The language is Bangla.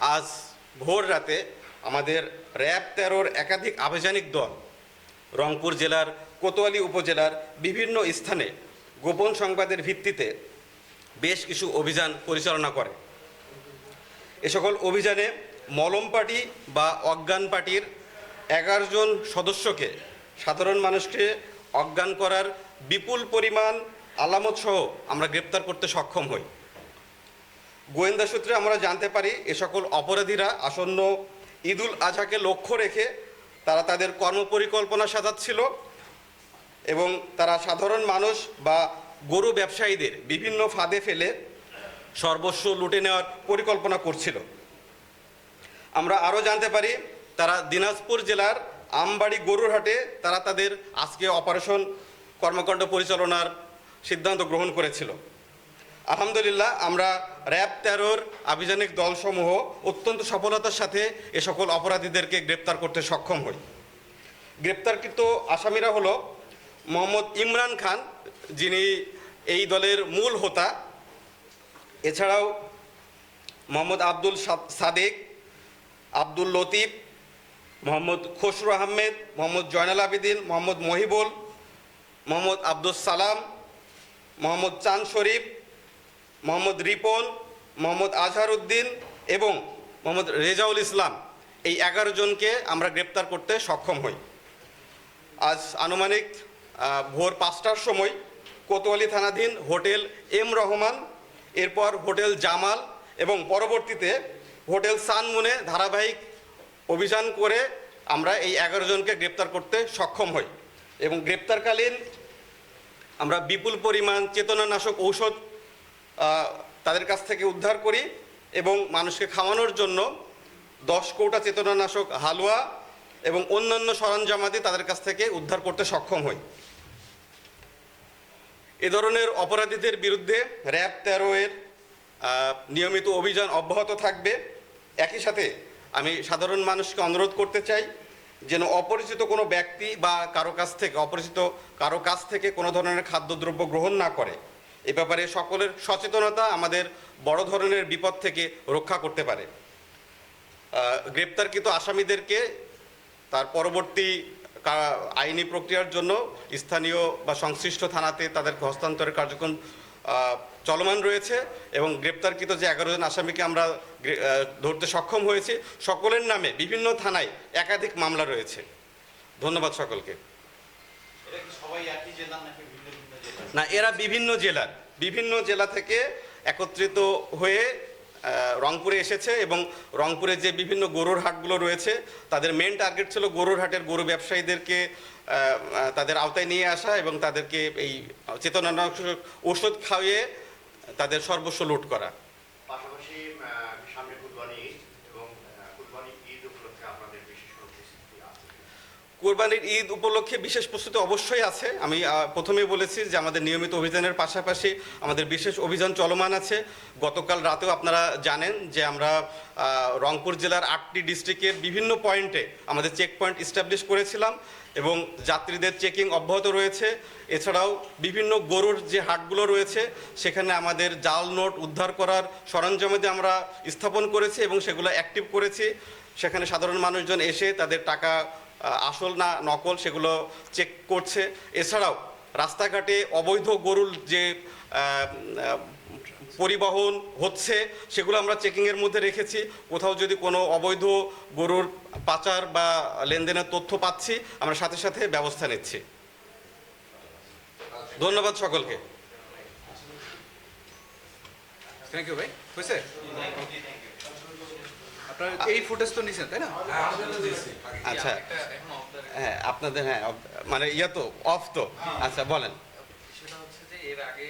আজ ভোর রাতে আমাদের র্যাব তেরোর একাধিক আভিযানিক দল রংপুর জেলার, কোতোয়ালি উপজেলার বিভিন্ন স্থানে গোপন সংবাদের ভিত্তিতে বেশ কিছু অভিযান পরিচালনা করে। এ সকল অভিযানে মলম পার্টি বা অজ্ঞান পার্টির এগারো জন সদস্যকে সাধারণ মানুষকে অজ্ঞান করার বিপুল পরিমাণ আলামত সহ আমরা গ্রেপ্তার করতে সক্ষম হই। গোয়েন্দা সূত্রে আমরা জানতে পারি, এ সকল অপরাধীরা আসন্ন ঈদুল আজহাকে লক্ষ্য রেখে তারা তাদের কর্মপরিকল্পনা সাজাচ্ছিল এবং তারা সাধারণ মানুষ বা গরু ব্যবসায়ীদের বিভিন্ন ফাঁদে ফেলে সর্বস্ব লুটে নেওয়ার পরিকল্পনা করছিল। আমরা আরও জানতে পারি, তারা দিনাজপুর জেলার আমবাড়ি গরুর হাটে তারা তাদের আজকে অপারেশন কর্মকাণ্ড পরিচালনার সিদ্ধান্ত গ্রহণ করেছিল। আলহামদুলিল্লাহ, আমরা র্যাব তেরোর আভিযানিক দলসমূহ অত্যন্ত সফলতার সাথে এ সকল অপরাধীদেরকে গ্রেপ্তার করতে সক্ষম হই। গ্রেপ্তারকৃত আসামিরা হলো মোহাম্মদ ইমরান খান, যিনি এই দলের মূল হোতা। এছাড়াও মোহাম্মদ আব্দুল সাদেক, আব্দুল লতিফ, মোহাম্মদ খসরু আহমেদ, মোহাম্মদ জয়নাল আবেদিন, মোহাম্মদ মহিবুল, মোহাম্মদ আব্দুল সালাম, মোহাম্মদ চান শরীফ মোহাম্মদ রিপন, মোহাম্মদ আজহার উদ্দিন এবং মোহাম্মদ রেজাউল ইসলাম। এই এগারো জনকে আমরা গ্রেপ্তার করতে সক্ষম হই। আজ আনুমানিক ভোর পাঁচটার সময় কোতোয়ালি থানাধীন হোটেল এম রহমান, এরপর হোটেল জামাল এবং পরবর্তীতে হোটেল সানমুনে ধারাবাহিক অভিযান করে আমরা এই এগারো জনকে গ্রেপ্তার করতে সক্ষম হই। এবং গ্রেপ্তারকালীন আমরা বিপুল পরিমাণ চেতনানাশক ঔষধ তাদের কাছ থেকে উদ্ধার করি এবং মানুষকে খাওয়ানোর জন্য দশ কৌটা চেতনানাশক হালুয়া এবং অন্যান্য সরঞ্জামাদি তাদের কাছ থেকে উদ্ধার করতে সক্ষম হই। এ ধরনের অপরাধীদের বিরুদ্ধে র্যাব তেরো এর নিয়মিত অভিযান অব্যাহত থাকবে। একই সাথে আমি সাধারণ মানুষকে অনুরোধ করতে চাই যেন অপরিচিত কোনো ব্যক্তি বা কারও কাছ থেকে, অপরিচিত কারও কাছ থেকে কোনো ধরনের খাদ্যদ্রব্য গ্রহণ না করে। এ ব্যাপারে সকলের সচেতনতা আমাদের বড় ধরনের বিপদ থেকে রক্ষা করতে পারে। গ্রেপ্তারকৃত আসামিদেরকে তার পরবর্তী আইনি প্রক্রিয়ার জন্য স্থানীয় বা সংশ্লিষ্ট থানাতে তাদেরকে হস্তান্তরের কার্যক্রম চলমান রয়েছে এবং গ্রেপ্তারকৃত যে এগারো জন আসামিকে আমরা ধরতে সক্ষম হয়েছি, সকলের নামে বিভিন্ন থানায় একাধিক মামলা রয়েছে। ধন্যবাদ সকলকে। না এরা বিভিন্ন জেলার বিভিন্ন জেলা থেকে একত্রিত হয়ে রংপুরে এসেছে এবং রংপুরে যে বিভিন্ন গরুর হাটগুলো রয়েছে তাদের মেন টার্গেট ছিল গরুর হাটের গরু ব্যবসায়ীদেরকে তাদের আওতায় নিয়ে আসা এবং তাদেরকে এই চেতনানাশক ওষুধ খাইয়ে তাদের সর্বস্ব লুট করা। পাশাপাশি সামনে কুরবানি এবং কুরবানি ঈদ উপলক্ষে আপনাদের বিশেষ কোনো প্রস্তুতি আছে কোরবানির ঈদ উপলক্ষে বিশেষ প্রস্তুতি অবশ্যই আছে। আমি আহ, প্রথমেই বলেছি যে আমাদের নিয়মিত অভিযানের পাশাপাশি আমাদের বিশেষ অভিযান চলমান আছে। গতকাল রাতেও আপনারা জানেন যে আমরা রংপুর জেলার আটটি ডিস্ট্রিক্টের বিভিন্ন পয়েন্টে আমাদের চেক পয়েন্ট ইস্টাবলিশ করেছিলাম এবং যাত্রীদের চেকিং অব্যাহত রয়েছে। এছাড়াও বিভিন্ন গরুর যে হাটগুলো রয়েছে সেখানে আমাদের জাল নোট উদ্ধার করার সরঞ্জামাদি আমরা স্থাপন করেছি এবং সেগুলো অ্যাক্টিভ করেছি। সেখানে সাধারণ মানুষজন এসে তাদের টাকা আসল না নকল সেগুলো চেক করছে। এছাড়াও রাস্তাঘাটে অবৈধ গরুর যে পরিবহন হচ্ছে, সেগুলো আমরা চেকিংয়ের মধ্যে রেখেছি। কোথাও যদি কোনো অবৈধ গরুর পাচার বা লেনদেনের তথ্য পাচ্ছি, আমরা সাথে সাথে ব্যবস্থা নিচ্ছি। ধন্যবাদ সকলকে। থ্যাংক ইউ ভাই। হয়েছে? আপনার এই ফুটেজ তো নিছেন তাই না? আচ্ছা হ্যাঁ আপনাদের হ্যাঁ মানে ইয়া তো অফ তো। আচ্ছা বলেন। সেটা হচ্ছে যে এর আগে